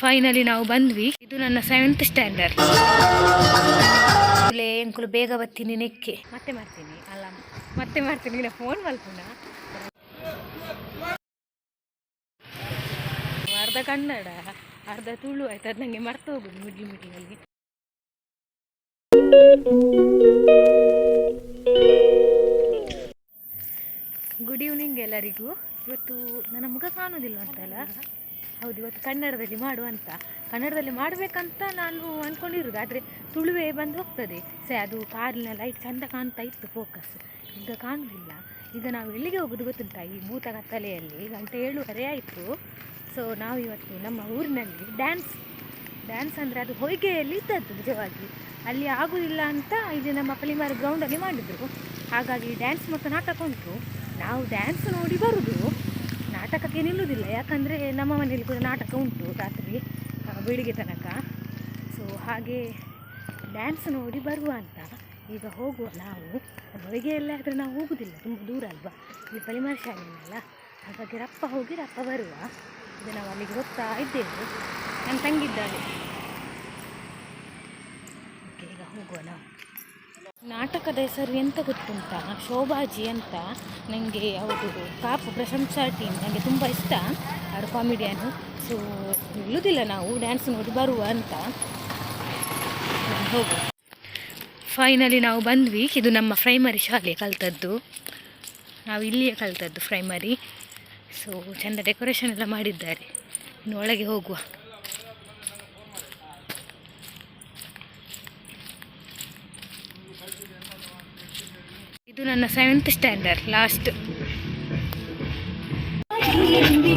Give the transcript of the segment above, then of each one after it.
Finally ನಾವು ಬಂದ್ವಿ. ಇದು ನನ್ನ ಸೆವೆಂತ್ ಸ್ಟ್ಯಾಂಡರ್ಡ್ ಎಂಕುಲು ಬೇಗ ಬರ್ತೀನಿ ನೆಕ್ಕೆ. ಮತ್ತೆ ಮಾಡ್ತೀನಿ. ಅಲ್ಲ ಮತ್ತೆ ಮಾಡ್ತೀನಿ. ಇಲ್ಲ ಫೋನ್ ಮಲ್ಪುನ ಅರ್ಧ ಕನ್ನಡ ಅರ್ಧ ತುಳು ಆಯ್ತು. ಅದು ನಂಗೆ ಮರ್ತು ಹೋಗುದು ಮುಡಿ ಮಿಡ್ಲಿನಲ್ಲಿ ಗುಡ್ ಈವ್ನಿಂಗ್ ಎಲ್ಲರಿಗೂ. ಇವತ್ತು ನನ್ನ ಮುಖ ಕಾಣೋದಿಲ್ಲ ಅಂತಲ್ಲ? ಹೌದು, ಇವತ್ತು ಕನ್ನಡದಲ್ಲಿ ಮಾಡುವ ಅಂತ ಕನ್ನಡದಲ್ಲಿ ಮಾಡಬೇಕಂತ ನಾನು ಅಂದ್ಕೊಂಡಿರೋದು ಆದರೆ ತುಳುವೆ ಬಂದು ಹೋಗ್ತದೆ. ಸೆ, ಅದು ಕಾರಿನ ಲೈಟ್ ಚಂದ ಕಾಣ್ತಾ ಇತ್ತು ಫೋಕಸ್ ಈಗ ಕಾಣಲಿಲ್ಲ. ಈಗ ನಾವು ಎಲ್ಲಿಗೆ ಹೋಗೋದು ಗೊತ್ತುಂಟ? ಈ ಭೂತ ಕತ್ತಲೆಯಲ್ಲಿ ಗಂಟೆ ಏಳುವರೆ ಆಯಿತು. ಸೊ ನಾವು ಇವತ್ತು ನಮ್ಮ ಊರಿನಲ್ಲಿ ಡ್ಯಾನ್ಸ್ ಡ್ಯಾನ್ಸ್ ಅಂದರೆ ಅದು ಹೊಯ್ಗೆಯಲ್ಲಿ ಇದ್ದದ್ದು, ನಿಜವಾಗಿ. ಅಲ್ಲಿ ಆಗುವುದಿಲ್ಲ ಅಂತ ಇಲ್ಲಿ ನಮ್ಮ ಪಲಿಮಾರು ಗ್ರೌಂಡಲ್ಲಿ ಮಾಡಿದರು. ಹಾಗಾಗಿ ಡ್ಯಾನ್ಸ್ ಮತ್ತು ನಾಟಕ ಉಂಟು. ನಾವು ಡ್ಯಾನ್ಸ್ ನೋಡಿ ಬರುವುದು ನಾಟಕಕ್ಕೆ ನಿಲ್ಲುವುದಿಲ್ಲ. ಯಾಕಂದರೆ ನಮ್ಮ ಮನೆಯಲ್ಲಿ ಕೂಡ ನಾಟಕ ಉಂಟು ರಾತ್ರಿ ಬೆಳಿಗ್ಗೆ ತನಕ. ಸೊ ಹಾಗೆ ಡ್ಯಾನ್ಸ್ ನೋಡಿ ಬರುವ ಅಂತ. ಈಗ ಹೋಗುವ ನಾವು. ಹೊರಗೆ ಎಲ್ಲ ಆದರೆ ನಾವು ಹೋಗುವುದಿಲ್ಲ ತುಂಬ ದೂರ ಅಲ್ವಾ? ಇಲ್ಲಿ ಪರಿಮಾರ ಶಾಲೆಯಲ್ಲ. ಹಾಗಾಗಿ ರಪ್ಪ ಹೋಗಿ ರಪ್ಪ ಬರುವ. ಇದು ನಾವು ಅಲ್ಲಿಗೆ ಹೋಗ್ತಾ ಇದ್ದೇವೆ. ನನ್ನ ತಂಗಿದ್ದಾಳೆ. ಓಕೆ ಈಗ ಹೋಗುವ ನಾವು. ನಾಟಕದ ಹೆಸರು ಎಂತ ಗೊತ್ತುಂಟ? ಶೋಭಾಜಿ ಅಂತ ನನಗೆ ಅವರು ಕಾಪು ಪ್ರಶಂಸಾ ಟೀಮ್ ನನಗೆ ತುಂಬ ಇಷ್ಟ. ಅವರು ಕಾಮಿಡಿಯನ್ ಸೊ ನಿಲ್ಲುವುದಿಲ್ಲ ನಾವು ಡ್ಯಾನ್ಸ್ ನೋಡಿ ಬರುವ ಅಂತ. ಹೋಗು. ಫೈನಲಿ ನಾವು ಬಂದ್ವಿ. ಇದು ನಮ್ಮ ಪ್ರೈಮರಿ ಶಾಲೆ ಕಲ್ತದ್ದು. ನಾವು ಇಲ್ಲಿಯೇ ಕಲ್ತದ್ದು ಪ್ರೈಮರಿ ಸೊ ಚೆಂದ ಡೆಕೋರೇಷನ್ ಎಲ್ಲ ಮಾಡಿದ್ದಾರೆ. ಇನ್ನು ಒಳಗೆ ಹೋಗುವ. ಇದು ನನ್ನ ಸೆವೆಂತ್ ಸ್ಟ್ಯಾಂಡರ್ಡ್ ಲಾಸ್ಟ್ ಚುಕ್ಕಿ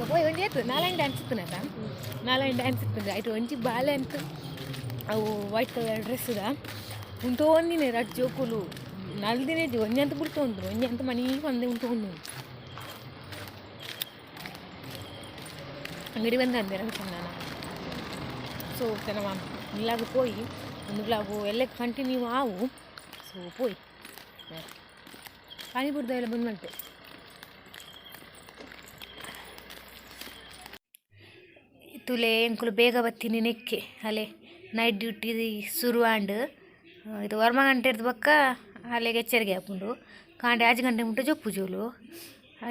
ಪಾಪ ಇವಂಡಿ ಆಯ್ತು ನಾಲ್ಕು ಡ್ಯಾನ್ಸ್ ಇತ್ತು ನಾಟ ನಾಲ್ಕು ಡ್ಯಾನ್ಸ್ ಇತ್ತು ಆಯ್ತು ಒಂಜಿ ಬಾಲೆ ಅಂತ ಅವು ವೈಟ್ ಕಲರ್ ಡ್ರೆಸ್ದ ಉಂಟು ಒಂದಿನ ರಡ್ ಜೋಕುಲು ನಾಲ್ಕು ದಿನ ಇದ್ದು ಒಂದೇ ಅಂತ ಬಿಡ್ತು ಅಂದ್ರು ಒಂದೇ ಅಂತ ಮನೆಗೆ ಒಂದೇ ಉಂಟು ಒಂದು ಅಂಗಡಿ ಬಂದ ಅಂದೆ ನಾನು ಸೊ ತನವ ಇಲ್ಲಾಗ ಪೋಯಿ ಒಂದುಗ್ಲಾಗು ಎಲ್ಲ ಕಂಟಿನ್ಯೂ ಆವು ಸೊ ಪೋಯಿ ಪಾನಿಪುರದವೆಲ್ಲ ಬಂದು ಮಾಡ್ತೇವೆ ತುಲೆ ಎಂಕುಲು ಬೇಗ ಬತ್ತೀನಿ ನೆಕ್ಕೆ, ಅಲೆ ನೈಟ್ ಡ್ಯೂಟಿ ಶುರು ಆಂಡ್ ಇದು ವರ್ಮ ಗಂಟೆ ಇರ್ದು ಬಕ್ಕ ಅಲ್ಲಿಗೆ ಎಚ್ಚರಿಕೆ ಹಾಕೊಂಡು ಕಾಂಡೆ ಆಜು ಗಂಟೆ ಮುಟ್ಟ ಜೊಪ್ಪು ಜೋಲು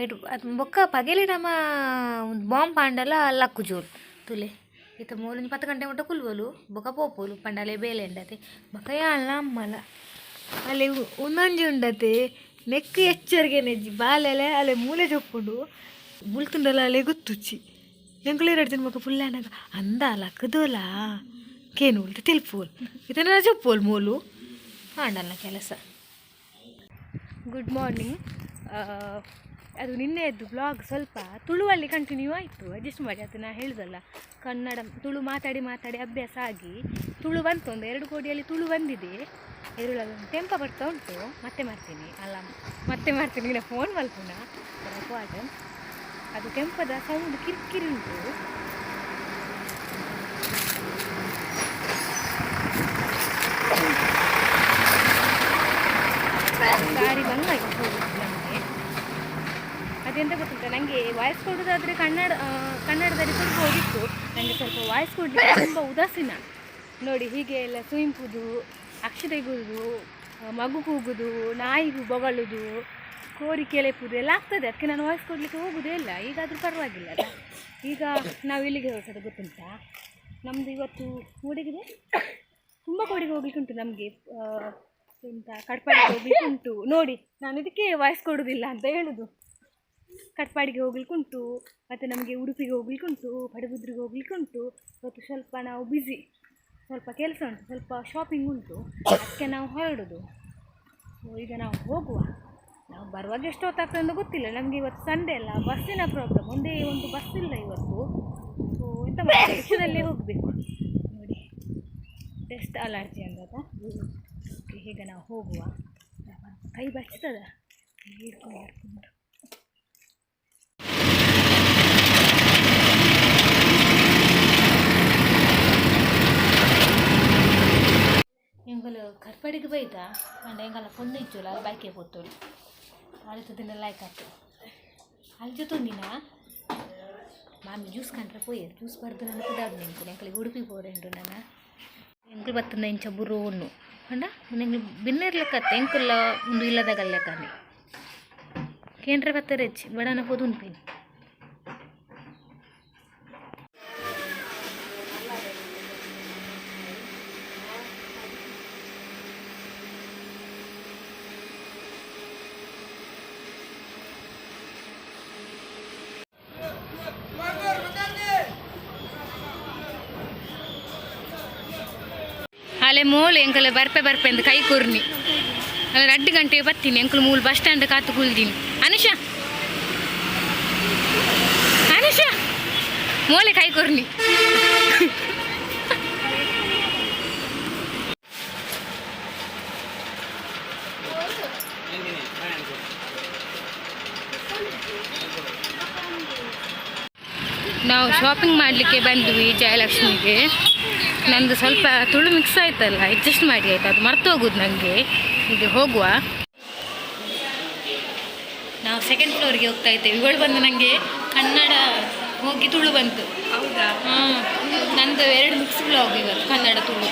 ಐಟು ಅದು ಬೊಕ್ಕ ಪಗೆಲಿ ನಮ್ಮ ಬಾಂಬ್ ಪಾಂಡಲ ಲಕ್ಕು ಜೋಲು ತುಲೆ. ಇತ್ತ ಮೂಲಿನ ಪತ್ತು ಗಂಟೆ ಮುಟ್ಟ ಕುಲ್ವಲು, ಬೊಕ್ಕ ಪೋಪೋಲು, ಪಂಡಲೆ ಬೇಲೆ ಎಂಡತೆ, ಬೊಕ್ಕ ಯಾಳ ಅಮ್ಮಲ ಅಲ್ಲಿ ಉನ್ನಂಜಿ ಉಂಡತೆ, ನೆಕ್ಕು ಎಚ್ಚರಿಕೆ ನೆಜ್ಜಿ, ಬಾಲೆಲೆ ಅಲೆ ಮೂಲೆ ಜೊಪ್ಪುಂಡು ಮುಳ್ತುಂಡಲ ಅಲೆ ಗೊತ್ತುಚ್ಚಿ. ಬೆಂಗಳೂರು ಎರಡು ದಿನ ಮಗ ಪುಲ್ಲೆನಗ ಅಂದ ಅಲ್ಲ ಕದೂಲ. ಕದೋಲ ಕೇನುಲ್ದು ತಿಲ್ಪೋಲ್ ಇದನ್ನ ಚಪ್ಪೋಲ್ ಮೋಲು. ಮಾಡಲ್ಲ ಕೆಲಸ. ಗುಡ್ ಮಾರ್ನಿಂಗ್ ಅದು ನಿನ್ನೆಯದ್ದು ಬ್ಲಾಗ್ ಸ್ವಲ್ಪ ತುಳುವಲ್ಲಿ ಕಂಟಿನ್ಯೂ ಆಯಿತು. ಅಡ್ಜಸ್ಟ್ ಮಾಡಿ, ಅದು ನಾನು ಹೇಳಿದಲ್ಲ. ಕನ್ನಡ, ತುಳು ಮಾತಾಡಿ ಮಾತಾಡಿ ಅಭ್ಯಾಸ ಆಗಿ. ತುಳು ಬಂತು ಒಂದು ಎರಡು ಕೋಡಿಯಲ್ಲಿ ತುಳು ಬಂದಿದೆ. ಇದರೊಳಗೆ ಟೆಂಪ ಬರ್ತಾ ಉಂಟು. ಮತ್ತೆ ಮಾಡ್ತೀನಿ. ಅಲ್ಲ ಮತ್ತೆ ಮಾಡ್ತೀನಿ. ಇಲ್ಲ ಫೋನ್ ಮಲ್ಪುಣ ಪಾಟನ್ ಅದು ಕೆಂಪದ ಸೌಂಡ್ ಕಿರಿಕಿರಿ ಉಂಟು. ಗಾಡಿ ಬಂಗ ನಮಗೆ. ಅದೆಂತ ಗೊತ್ತುಂಟ? ನನಗೆ ವಾಯ್ಸ್ ಕೊಡೋದಾದರೆ ಕನ್ನಡ ಕನ್ನಡದಲ್ಲಿ ಸ್ವಲ್ಪ ಹೋಗಿತ್ತು. ನನಗೆ ಸ್ವಲ್ಪ ವಾಯ್ಸ್ ಕೊಡಲಿಕ್ಕೆ ತುಂಬ ಉದಾಸೀನ. ನೋಡಿ, ಹೀಗೆ ಎಲ್ಲ ಸುಯಿಂಪುದು ಅಕ್ಷತೆಗುವುದು ಮಗು ಕೂಗುದು ನಾಯಿಗೂ ಬೊಗಳುದು ಕೋರಿ ಪೂಜೆ ಎಲ್ಲ ಆಗ್ತದೆ. ಅದಕ್ಕೆ ನಾನು ವಾಯ್ಸ್ ಕೊಡಲಿಕ್ಕೆ ಹೋಗುವುದೇ ಇಲ್ಲ. ಈಗಾದರೂ ಪರವಾಗಿಲ್ಲ ಈಗ ನಾವು ಇಲ್ಲಿಗೆ ಹೊರಟದ್ದು ಗೊತ್ತುಂಟಾ? ನಮ್ಮದು ಇವತ್ತು ಮೂಡಿಗಿದೆ ತುಂಬ ಕೋಡಿಗೆ ಹೋಗ್ಲಿಕ್ಕೆ ಉಂಟು ನಮಗೆ. ಎಂತ, ಕಟ್ಪಾಡಿಗೆ ಹೋಗ್ಲಿಕ್ಕೆ ಉಂಟು. ನೋಡಿ, ನಾನು ಇದಕ್ಕೆ ವಾಯ್ಸ್ ಕೊಡೋದಿಲ್ಲ ಅಂತ ಹೇಳುದು. ಕಟ್ಪಾಡಿಗೆ ಹೋಗ್ಲಿಕ್ಕೆ ಉಂಟು. ಮತ್ತು ನಮಗೆ ಉಡುಪಿಗೆ ಹೋಗ್ಲಿಕ್ಕೆ ಉಂಟು. ಹೋಗ್ಲಿಕ್ಕುಂಟು ಹೋಗ್ಲಿಕ್ಕೆ ಉಂಟು. ಇವತ್ತು ಸ್ವಲ್ಪ ನಾವು ಬ್ಯುಸಿ ಸ್ವಲ್ಪ ಕೆಲಸ ಉಂಟು. ಸ್ವಲ್ಪ ಶಾಪಿಂಗ್ ಉಂಟು. ಅದಕ್ಕೆ ನಾವು ಹೊರಡೋದು. ಈಗ ನಾವು ಹೋಗುವ. ನಾವು ಬರುವಾಗ ಎಷ್ಟು ಹೊತ್ತಾಗ್ತದೆ ಅಂತ ಗೊತ್ತಿಲ್ಲ. ನಮಗೆ ಇವತ್ತು ಸಂಡೆ ಅಲ್ಲ ಬಸ್ಸಿನ ಪ್ರಾಬ್ಲಮ್ ಒಂದೇ ಒಂದು ಬಸ್ ಇಲ್ಲ ಇವತ್ತು. ಸೊ ಎಂತ ರಿಕ್ಷಾದಲ್ಲೇ ಹೋಗಬೇಕು. ನೋಡಿ. ಟೆಸ್ಟ್ ಅಲರ್ಜಿ ಅಂದದ. ಓಕೆ ಈಗ ನಾವು ಹೋಗುವ. ಕೈ ಬಚ್ತದ? ಹಿಡ್ಕೊಂಡು ಕರ್ಪಡಿಗೆ ಬೈದ? ಅಂಡ ಎಂಗಲ ಪೊಂದು ಇಚ್ಚೋಲ ಬೈಕೆ ಪೊತ್ತೋಳಿ ಅಳಿತು ದಿನ ಲೈಕ್ ಆಯ್ತು. ಅಲ್ಲಿ ತೊಂದಿನ ಮಾಮಿ ಜ್ಯೂಸ್ ಕಂಡ್ರೆ ಪೋಯ್ ಜ್ಯೂಸ್ ಬರ್ದು ನಾನು ಕುದಾದು ನಿಂತು ಎಂಕಲಿಗೆ ಉಡುಪಿ ಪೋರೆಂಡು ನಾನು ಎಂಕಲ್ ಬತ್ತಂದ ಇಂಚ ಬುರು ಒಣ್ಣು ಅಂಡ ನಂಗೆ ಬಿನ್ನೇರ್ ಲೆಕ್ಕತ್ತೆ ಎಂಕಲ್ಲ ಒಂದು ಇಲ್ಲದಾಗ ಲೆಕ್ಕನೆ ಕೇಂದ್ರ ಬತ್ತಾರೆ ಹೆಚ್ಚು, ಬಡನ ಪೋದು ಉಂಟು ಅಲೆ ಮೂಲು, ಎಂಕಲ್ ಬರ್ಪೆ ಬರ್ಪೆ ಅಂತ ಕೈ ಕುರ್ನಿ. ಅಲ್ಲ ಎರಡು ಗಂಟೆಗೆ ಬರ್ತೀನಿ ಎಂಕಲು ಮೂಲು ಬಸ್ ಸ್ಟ್ಯಾಂಡ್ ಕಾತು ಕುಳ್ದೀನಿ ಅನುಷಾ! ಅನುಷಾ! ಮೂಲೆ ಕೈ ಕೂರ್ನಿ. ನಾವು ಶಾಪಿಂಗ್ ಮಾಡಲಿಕ್ಕೆ ಬಂದ್ವಿ, ಜಯಲಕ್ಷ್ಮಿಗೆ. ನಂದು ಸ್ವಲ್ಪ ತುಳು ಮಿಕ್ಸ್ ಆಯ್ತಲ್ಲ ಅಡ್ಜಸ್ಟ್ ಮಾಡಿ ಆಯ್ತು? ಅದು ಮರ್ತು ಹೋಗುದು ನನಗೆ ಇದು ಹೋಗುವ. ನಾವು ಸೆಕೆಂಡ್ ಫ್ಲೋರ್ಗೆ ಹೋಗ್ತಾ ಇದ್ದೇವೆ. ಇವಳು ಬಂದು ನನಗೆ ಕನ್ನಡ ಹೋಗಿ ತುಳು ಬಂತು. ಹೌದಾ? ಹಾಂ ನಂದು ಎರಡು ಮಿಕ್ಸ್ ಬ್ಲಾಗ್ ಇವತ್ತು ಕನ್ನಡ ತುಳು.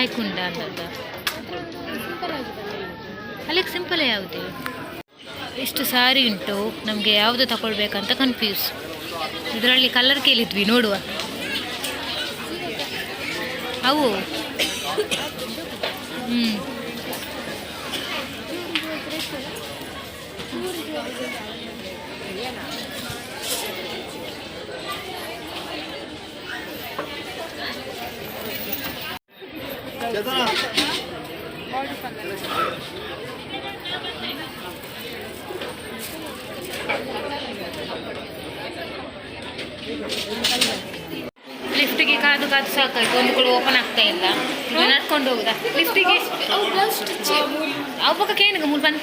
ಅಂತ ಅಲ್ಲಿಗೆ ಸಿಂಪಲ್ ಯಾವುದು? ಎಷ್ಟು ಸಾರಿ ಉಂಟು, ನಮಗೆ ಯಾವುದು ತಗೊಳ್ಬೇಕಂತ ಕನ್ಫ್ಯೂಸ್ ಇದರಲ್ಲಿ ಕಲರ್ ಕೇಳಿದ್ವಿ, ನೋಡುವ. ಅವು. ಹ್ಞೂ ಲಿಫ್ಟಿಗೆ ಕಾದು ಕಾದು ಸಾಕಾಯ್ತು ಒಂದು ಕೂಡ ಓಪನ್ ಆಗ್ತಾ ಇಲ್ಲ ಈಗ ನಡ್ಕೊಂಡು ಹೋಗುದಾ ಲಿಫ್ಟಿಗೆ ಅವು ಪಕ್ಕ ಕೇನಿಗೆ ಮೂರು ಬಂದು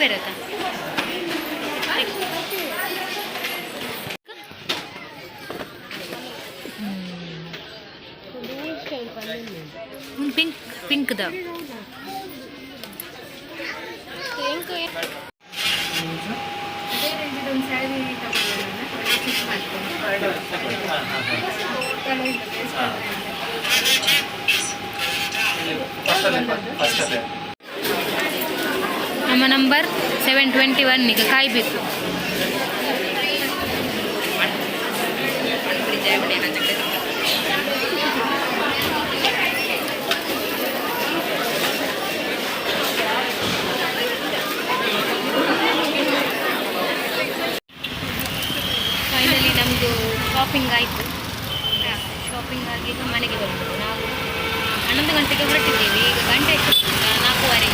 ಪೇರತ್ತ ಪಿಂಕ್ ಪಿಂಕ್ದ ನಮ್ಮ ನಂಬರ್ ಸೆವೆನ್ ಟ್ವೆಂಟಿ ಒನ್ ಈಗ ಕಾಯಬೇಕು ಶಾಪಿಂಗ್ ಆಯಿತು. ಶಾಪಿಂಗ್ ಆಗಿ ಮನೆಗೆ ಬಂದು ನಾವು ಹನ್ನೊಂದು ಗಂಟೆಗೆ ಹೊರಟಿದ್ದೇವೆ. ಈಗ ಗಂಟೆ? ನಾಲ್ಕೂವರೆ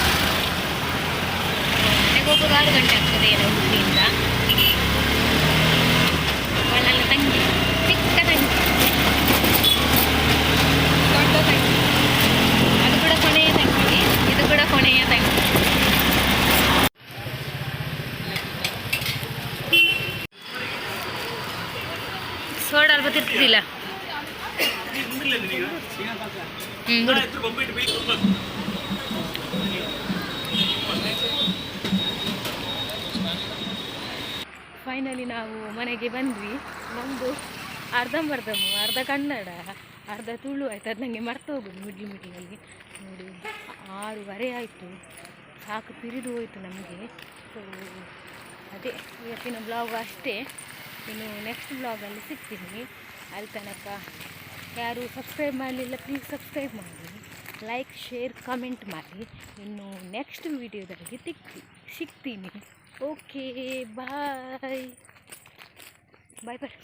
ಮನೆಗೆ ಹೋಗುವಾಗ ಆರು ಗಂಟೆ ಆಗ್ತದೆ ಏನೋ ಉಡುಪಿಯಿಂದ ಫೈನಲಿ ನಾವು ಮನೆಗೆ ಬಂದ್ವಿ. ನಮ್ಮದು ಅರ್ಧಂಬರ್ಧಮು ಅರ್ಧ ಕನ್ನಡ ಅರ್ಧ ತುಳು ಆಯ್ತು. ಅದು ನನಗೆ ಮರ್ತು ಹೋಗೋದು ಮಿಡ್ಲ್ ಮಿಡ್ಲಲ್ಲಿ. ನೋಡಿ ಆರೂವರೆ ಆಯಿತು. ಸಾಕು ತಿರಿದು ಹೋಯಿತು ನಮಗೆ. ಸೊ ಅದೇ ಇವತ್ತಿನ ಬ್ಲಾಗ್ ಅಷ್ಟೇ. ಇನ್ನು ನೆಕ್ಸ್ಟ್ ಬ್ಲಾಗಲ್ಲಿ ಸಿಗ್ತೀನಿ. ಅಲ್ಲಿ ತನಕ ಯಾರು ಸಬ್ಸ್ಕ್ರೈಬ್ ಮಾಡಲಿಲ್ಲ ಪ್ಲೀಸ್ ಸಬ್ಸ್ಕ್ರೈಬ್ ಮಾಡಿ. ಲೈಕ್ ಶೇರ್ ಕಮೆಂಟ್ ಮಾಡಿ. ಇನ್ನು ನೆಕ್ಸ್ಟ್ ವೀಡಿಯೋದಲ್ಲಿ ತಿಕ್ತಿ ಸಿಗ್ತೀನಿ. ಓಕೆ ಬಾಯ್ ಬಾಯ್ ಬಾಯ್